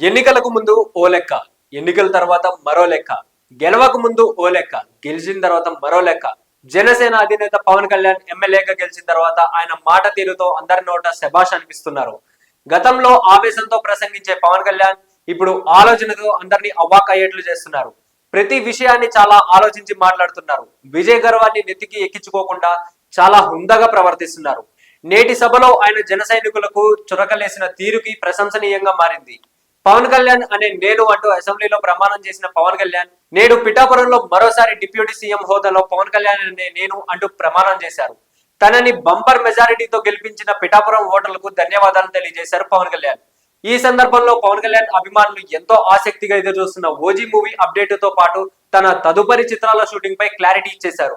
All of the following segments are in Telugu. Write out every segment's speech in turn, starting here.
ఎన్నికలకు ముందు ఓ లెక్క ఎన్నికల తర్వాత మరో లెక్క గెలవక ముందు ఓ లెక్క గెలిచిన తర్వాత మరో లెక్క. జనసేన అధినేత పవన్ కళ్యాణ్ ఎమ్మెల్యేగా గెలిచిన తర్వాత ఆయన మాట తీరుతో అందరి నోట శభాష్ అనిపిస్తున్నారు. గతంలో ఆవేశంతో ప్రసంగించే పవన్ కళ్యాణ్ ఇప్పుడు ఆలోచనతో అందరినీ అవాక్ అయ్యేట్లు చేస్తున్నారు. ప్రతి విషయాన్ని చాలా ఆలోచించి మాట్లాడుతున్నారు. విజయ్ గర్వాన్ని నెత్తికి ఎక్కించుకోకుండా చాలా హుందగా ప్రవర్తిస్తున్నారు. నేటి సభలో ఆయన జన సైనికులకు చురకలేసిన తీరుకి ప్రశంసనీయంగా మారింది. పవన్ కళ్యాణ్ అనే నేను అంటూ అసెంబ్లీలో ప్రమాణం చేసిన పవన్ కళ్యాణ్ నేడు పిఠాపురంలో మరోసారి డిప్యూటీ సీఎం హోదాలో పవన్ కళ్యాణ్ అనే నేను అంటూ ప్రమాణం చేశారు. తనని బంపర్ మెజారిటీతో గెలిపించిన పిఠాపురం ఓటర్లకు ధన్యవాదాలు తెలియజేశారు పవన్ కళ్యాణ్. ఈ సందర్భంలో పవన్ కళ్యాణ్ అభిమానులు ఎంతో ఆసక్తిగా ఎదురు చూస్తున్న ఓజీ మూవీ అప్డేట్తో పాటు తన తదుపరి చిత్రాల షూటింగ్ పై క్లారిటీ ఇచ్చేశారు.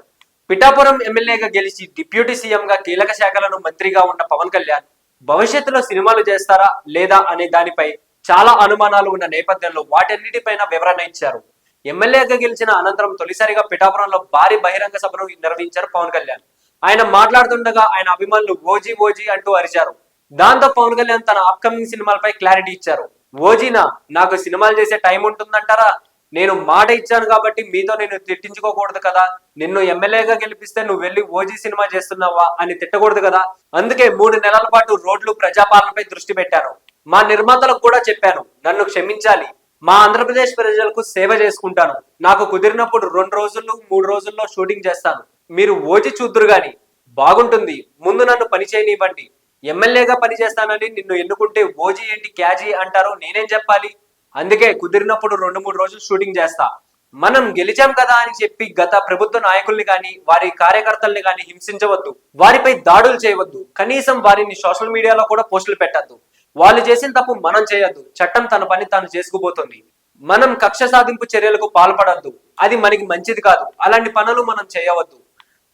పిఠాపురం ఎమ్మెల్యేగా గెలిచి డిప్యూటీ సీఎం గా కీలక శాఖలను మంత్రిగా ఉన్న పవన్ కళ్యాణ్ భవిష్యత్తులో సినిమాలు చేస్తారా లేదా అనే దానిపై చాలా అనుమానాలు ఉన్న నేపథ్యంలో వాటన్నిటిపైన వివరణ ఇచ్చారు. ఎమ్మెల్యేగా గెలిచిన అనంతరం తొలిసారిగా పిఠాపురంలో భారీ బహిరంగ సభను నిర్వహించారు పవన్ కళ్యాణ్. ఆయన మాట్లాడుతుండగా ఆయన అభిమానులు ఓజీ ఓజీ అంటూ అరిచారు. దాంతో పవన్ కళ్యాణ్ తన అప్కమింగ్ సినిమాలపై క్లారిటీ ఇచ్చారు. ఓజీనా నాకు సినిమాలు చేసే టైం ఉంటుందంటారా? నేను మాట ఇచ్చాను కాబట్టి మీతో నేను తిట్టించుకోకూడదు కదా. నిన్ను ఎమ్మెల్యేగా గెలిపిస్తే నువ్వు వెళ్ళి ఓజీ సినిమా చేస్తున్నావా అని తిట్టకూడదు కదా. అందుకే మూడు నెలల పాటు రోడ్లు ప్రజాపాలనపై దృష్టి పెట్టాను. మా నిర్మాతలకు కూడా చెప్పాను నన్ను క్షమించాలి. మా ఆంధ్రప్రదేశ్ ప్రజలకు సేవ చేసుకుంటాను. నాకు కుదిరినప్పుడు రెండు రోజుల్లో మూడు రోజుల్లో షూటింగ్ చేస్తాను. మీరు ఓచి చూద్దురు గాని బాగుంటుంది. ముందు నన్ను పని చేయనివ్వండి. ఎమ్మెల్యేగా పనిచేస్తానని నిన్ను ఎన్నుకుంటే ఓజీ ఏంటి క్యాజీ అంటారో నేనేం చెప్పాలి? అందుకే కుదిరినప్పుడు రెండు మూడు రోజులు షూటింగ్ చేస్తా. మనం గెలిచాం కదా అని చెప్పి గత ప్రభుత్వ నాయకుల్ని కానీ వారి కార్యకర్తల్ని కానీ హింసించవద్దు. వారిపై దాడులు చేయవద్దు. కనీసం వారిని సోషల్ మీడియాలో కూడా పోస్టులు పెట్టద్దు. వాళ్ళు చేసిన తప్పు మనం చేయొద్దు. చట్టం తన పని తాను చేసుకుపోతుంది. మనం కక్ష సాధింపు చర్యలకు పాల్పడద్దు. అది మనకి మంచిది కాదు. అలాంటి పనులు మనం చేయవద్దు.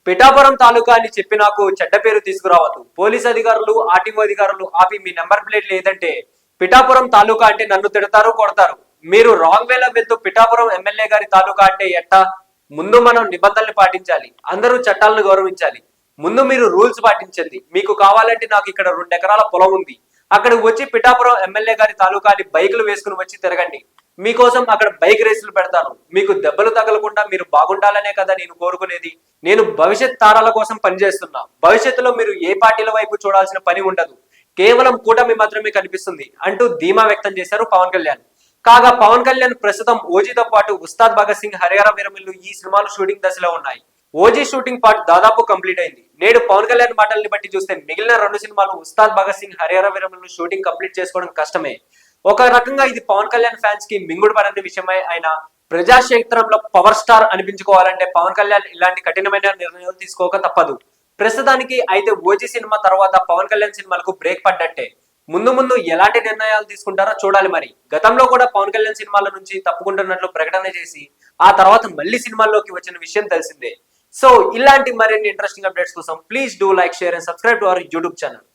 పిఠాపురం తాలూకా అని చెప్పి నాకు చెడ్డ పేరు తీసుకురావద్దు. పోలీస్ అధికారులు ఆర్టీఓ అధికారులు ఆపి మీ నెంబర్ ప్లేట్ లేదంటే పిఠాపురం తాలూకా అంటే నన్ను తిడతారు కొడతారు. మీరు రాంగ్ వేలో వెళ్తూ పిఠాపురం ఎమ్మెల్యే గారి తాలూకా అంటే ఎట్టా? ముందు మనం నిబంధనలు పాటించాలి. అందరూ చట్టాలను గౌరవించాలి. ముందు మీరు రూల్స్ పాటించండి. మీకు కావాలంటే నాకు ఇక్కడ రెండు ఎకరాల పొలం ఉంది. అక్కడికి వచ్చి పిఠాపురం ఎమ్మెల్యే గారి తాలూకాని బైకులు వేసుకుని వచ్చి తిరగండి. మీకోసం అక్కడ బైక్ రేసులు పెడతాను. మీకు దెబ్బలు తగలకుండా మీరు బాగుండాలనే కదా నేను కోరుకునేది. నేను భవిష్యత్ తారాల కోసం పనిచేస్తున్నా. భవిష్యత్తులో మీరు ఏ పార్టీల వైపు చూడాల్సిన పని ఉండదు. కేవలం కూటమి మాత్రమే కనిపిస్తుంది అంటూ ధీమా వ్యక్తం చేశారు పవన్ కళ్యాణ్. కాగా పవన్ కళ్యాణ్ ప్రస్తుతం ఓజీతో పాటు ఉస్తాద్ భగత్ సింగ్ హరిహర వీరమిల్లు ఈ సినిమాలు షూటింగ్ దశలో ఉన్నాయి. ఓజీ షూటింగ్ పార్ట్ దాదాపు కంప్లీట్ అయింది. నేడు పవన్ కళ్యాణ్ మాటల్ని బట్టి చూస్తే మిగిలిన రెండు సినిమాలు ఉస్తాద్ భగత్ సింగ్ హరిహర వీరమిల్లు షూటింగ్ కంప్లీట్ చేసుకోవడం కష్టమే. ఒక రకంగా ఇది పవన్ కళ్యాణ్ ఫ్యాన్స్కి మింగుడు పడని విషయమై ఆయన ప్రజాక్షేత్రంలో పవర్ స్టార్ అనిపించుకోవాలంటే పవన్ కళ్యాణ్ ఇలాంటి కఠినమైన నిర్ణయాలు తీసుకోక తప్పదు. ప్రస్తుతానికి అయితే ఓజీ సినిమా తర్వాత పవన్ కళ్యాణ్ సినిమాలకు బ్రేక్ పడ్డట్టే. ముందు ముందు ఎలాంటి నిర్ణయాలు తీసుకుంటారో చూడాలి మరి. గతంలో కూడా పవన్ కళ్యాణ్ సినిమాల నుంచి తప్పుకుంటున్నట్లు ప్రకటన చేసి ఆ తర్వాత మళ్ళీ సినిమాల్లోకి వచ్చిన విషయం తెలిసిందే. సో ఇలాంటి మరిన్ని ఇంట్రెస్టింగ్ అప్డేట్స్ కోసం please do like share and subscribe to our YouTube channel